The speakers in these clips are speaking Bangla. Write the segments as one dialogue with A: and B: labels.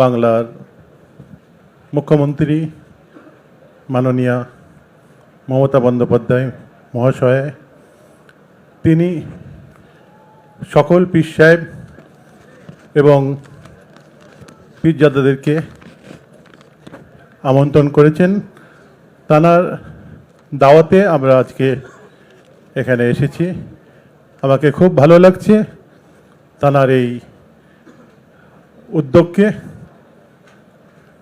A: বাংলার মুখ্যমন্ত্রী মাননীয়া মমতা বন্দ্যোপাধ্যায় মহাশয়, তিনি সকল পীর সাহেব এবং পীরজাদাদেরকে আমন্ত্রণ করেছেন। তানার দাওয়াতে আমরা আজকে এখানে এসেছি। আমাকে খুব ভালো লাগছে তানার এই উদ্যোগকে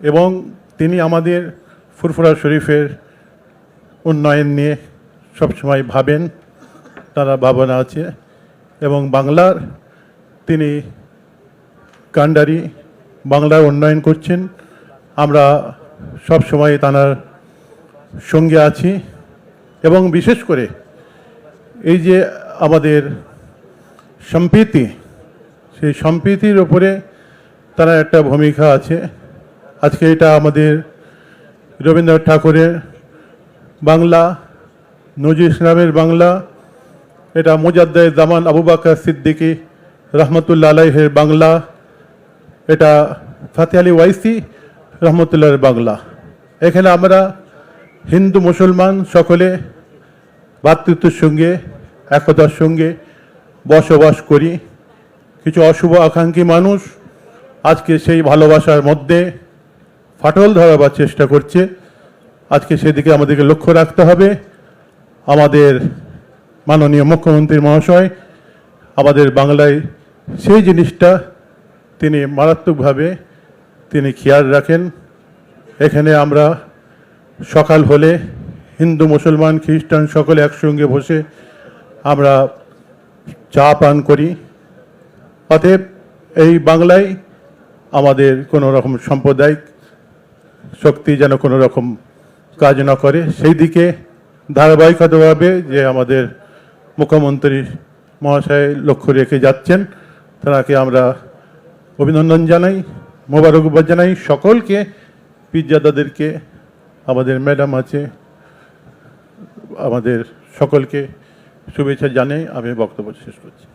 A: এবং তিনি আমাদের ফুরফুরা শরীফের উন্নয়ন নিয়ে সবসময় ভাবেন, তারা ভাবনা আছে এবং বাংলার তিনি কান্ডারি বাংলার উন্নয়ন করছেন। আমরা সব সময় তানার সঙ্গে আছি এবং বিশেষ করে এই যে আমাদের সম্প্রীতি, সেই সম্প্রীতির ওপরে তারা একটা ভূমিকা আছে। আজকে এটা আমাদের রবীন্দ্রনাথ ঠাকুরের বাংলা, নজরুল ইসলামের বাংলা, এটা মোজাদ্দায় জামান আবু বাকর সিদ্দিকী রহমতুল্লা আলাইহের বাংলা, এটা ফাতে আলী ওয়াইসি রহমতুল্লাহের বাংলা। এখানে আমরা হিন্দু, মুসলমান সকলে ভ্রাতৃত্বের সঙ্গে, একতার সঙ্গে বসবাস করি। কিছু অশুভ আকাঙ্ক্ষী মানুষ আজকে সেই ভালোবাসার মধ্যে ফাটল ধরাবার চেষ্টা করছে। আজকে সেদিকে আমাদেরকে লক্ষ্য রাখতে হবে। আমাদের মাননীয় মুখ্যমন্ত্রী মহাশয়, আমাদের বাংলায় সেই জিনিসটা তিনি মারাত্মকভাবে তিনি খেয়াল রাখেন। এখানে আমরা সকাল হলে হিন্দু, মুসলমান, খ্রিস্টান সকলে একসঙ্গে বসে আমরা চা পান করি। অতএব এই বাংলায় আমাদের কোনো রকম সাম্প্রদায়িক শক্তি যেন কোনো রকম কাজ না করে। সেই দিকে ধারাবাহিকতাভাবে যে আমাদের মুখ্যমন্ত্রী মহাশয় লক্ষ্য রেখে যাচ্ছেন, তাকে আমরা অভিনন্দন জানাই, মোবারকবাদ জানাই। সকলকে পিজ্জাদাদেরকে আমাদের ম্যাডাম আছে, আমাদের সকলকে শুভেচ্ছা জানাই। আমি বক্তব্য শেষ করছি।